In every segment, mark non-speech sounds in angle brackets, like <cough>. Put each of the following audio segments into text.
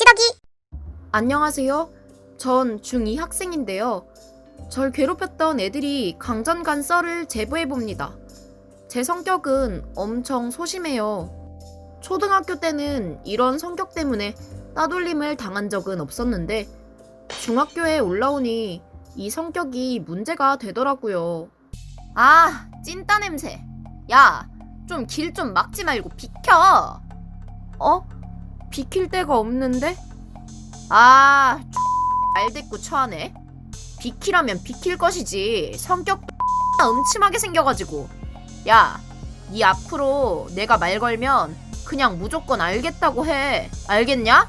찌덕이 안녕하세요. 전 중2 학생인데요. 절 괴롭혔던 애들이 강전간 썰을 제보해봅니다. 제 성격은 엄청 소심해요. 초등학교 때는 이런 성격 때문에 따돌림을 당한 적은 없었는데, 중학교에 올라오니 이 성격이 문제가 되더라고요. 아, 찐따 냄새. 야, 좀 길 좀 막지 말고 비켜. 어? 비킬 데가 없는데? 아, 알대꾸 처하네. 비키라면 비킬 것이지. 성격도 음침하게 생겨가지고. 야, 니 앞으로 내가 말 걸면 그냥 무조건 알겠다고 해. 알겠냐?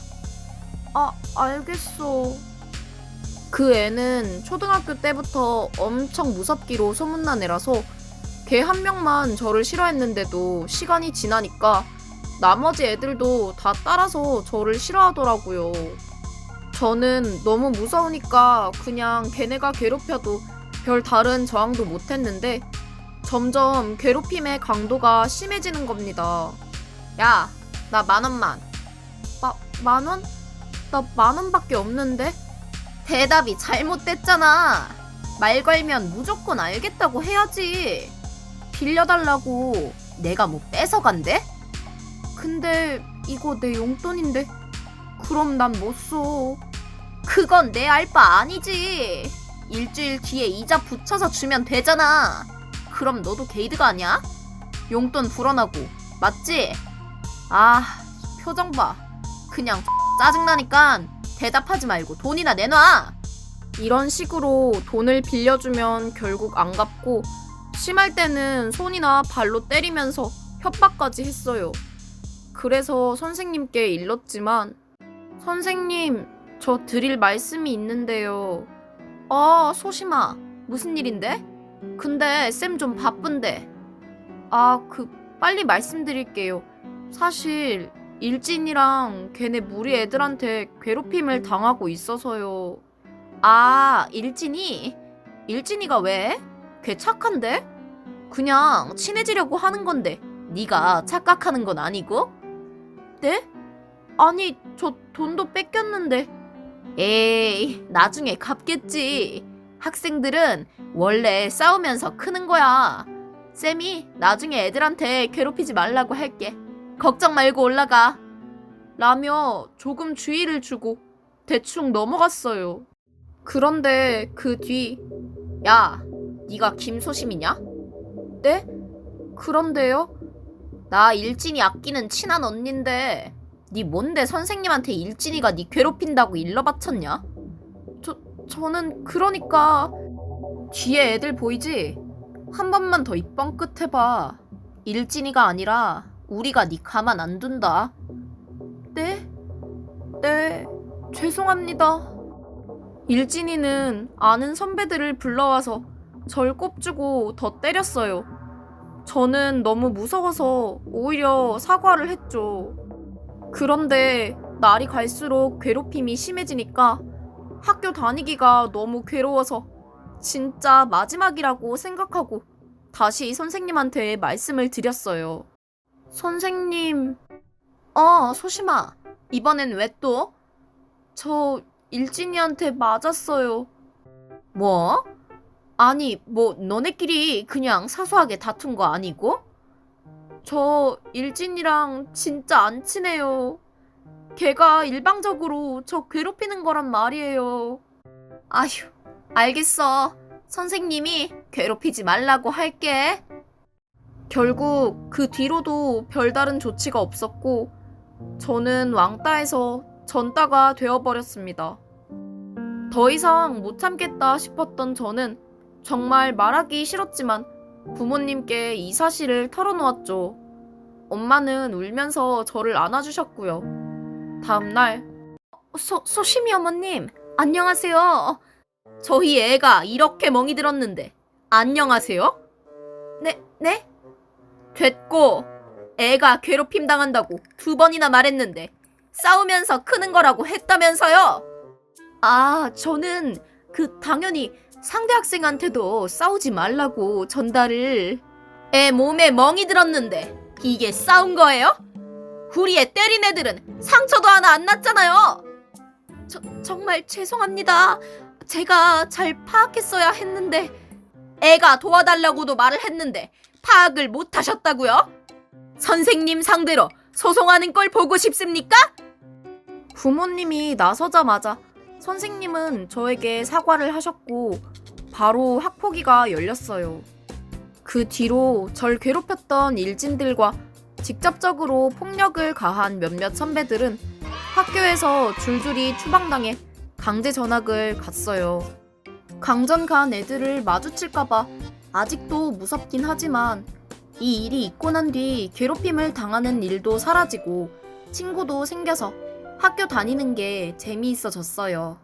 아, 알겠어. 그 애는 초등학교 때부터 엄청 무섭기로 소문난 애라서 걔 한 명만 저를 싫어했는데도 시간이 지나니까 나머지 애들도 다 따라서 저를 싫어하더라고요. 저는 너무 무서우니까 그냥 걔네가 괴롭혀도 별 다른 저항도 못했는데 점점 괴롭힘의 강도가 심해지는 겁니다. 야, 나 만 원만. 마, 만 원? 나 만 원밖에 없는데? 대답이 잘못됐잖아. 말 걸면 무조건 알겠다고 해야지. 빌려달라고 내가 뭐 뺏어간대? 근데 이거 내 용돈인데 그럼 난 못 써. 그건 내 알바 아니지. 일주일 뒤에 이자 붙여서 주면 되잖아. 그럼 너도 게이드가 아니야? 용돈 불어나고 맞지? 아 표정 봐. 그냥 <laughs> 짜증나니까 대답하지 말고 돈이나 내놔. 이런 식으로 돈을 빌려주면 결국 안 갚고 심할 때는 손이나 발로 때리면서 협박까지 했어요. 그래서 선생님께 일렀지만 선생님 저 드릴 말씀이 있는데요. 아 소심아 무슨 일인데? 근데 쌤 좀 바쁜데. 아 그 빨리 말씀드릴게요. 사실 일진이랑 걔네 무리 애들한테 괴롭힘을 당하고 있어서요. 아 일진이? 일진이가 왜? 걔 착한데? 그냥 친해지려고 하는 건데 네가 착각하는 건 아니고? 네? 아니, 저 돈도 뺏겼는데. 에이, 나중에 갚겠지. 학생들은 원래 싸우면서 크는 거야. 쌤이 나중에 애들한테 괴롭히지 말라고 할게. 걱정 말고 올라가. 라며 조금 주의를 주고 대충 넘어갔어요. 그런데 그 뒤, 야, 네가 김소심이냐? 네? 그런데요? 나 일진이 아끼는 친한 언닌데 네 뭔데 선생님한테 일진이가 네 괴롭힌다고 일러 바쳤냐? 저 저는 그러니까 뒤에 애들 보이지? 한 번만 더 입번 끝 해봐. 일진이가 아니라 우리가 네 가만 안 둔다. 네? 네 죄송합니다. 일진이는 아는 선배들을 불러와서 절 꼽주고 더 때렸어요. 저는 너무 무서워서 오히려 사과를 했죠. 그런데 날이 갈수록 괴롭힘이 심해지니까 학교 다니기가 너무 괴로워서 진짜 마지막이라고 생각하고 다시 선생님한테 말씀을 드렸어요. 선생님, 어, 소심아, 이번엔 왜 또? 저 일진이한테 맞았어요. 뭐? 아니, 뭐, 너네끼리 그냥 사소하게 다툰 거 아니고? 저 일진이랑 진짜 안 친해요. 걔가 일방적으로 저 괴롭히는 거란 말이에요. 아휴, 알겠어. 선생님이 괴롭히지 말라고 할게. 결국 그 뒤로도 별다른 조치가 없었고, 저는 왕따에서 전따가 되어버렸습니다. 더 이상 못 참겠다 싶었던 저는 정말 말하기 싫었지만 부모님께 이 사실을 털어놓았죠. 엄마는 울면서 저를 안아주셨고요. 다음날 소, 소심이 어머님 안녕하세요. 저희 애가 이렇게 멍이 들었는데 안녕하세요? 네, 네? 됐고 애가 괴롭힘 당한다고 두 번이나 말했는데 싸우면서 크는 거라고 했다면서요? 아, 저는 그 당연히 상대 학생한테도 싸우지 말라고 전달을 애 몸에 멍이 들었는데 이게 싸운 거예요? 우리 애 때린 애들은 상처도 하나 안 났잖아요. 저, 정말 죄송합니다. 제가 잘 파악했어야 했는데 애가 도와달라고도 말을 했는데 파악을 못 하셨다고요? 선생님 상대로 소송하는 걸 보고 싶습니까? 부모님이 나서자마자 선생님은 저에게 사과를 하셨고 바로 학폭위가 열렸어요. 그 뒤로 절 괴롭혔던 일진들과 직접적으로 폭력을 가한 몇몇 선배들은 학교에서 줄줄이 추방당해 강제 전학을 갔어요. 강전 간 애들을 마주칠까봐 아직도 무섭긴 하지만 이 일이 있고 난 뒤 괴롭힘을 당하는 일도 사라지고 친구도 생겨서 학교 다니는 게 재미있어졌어요.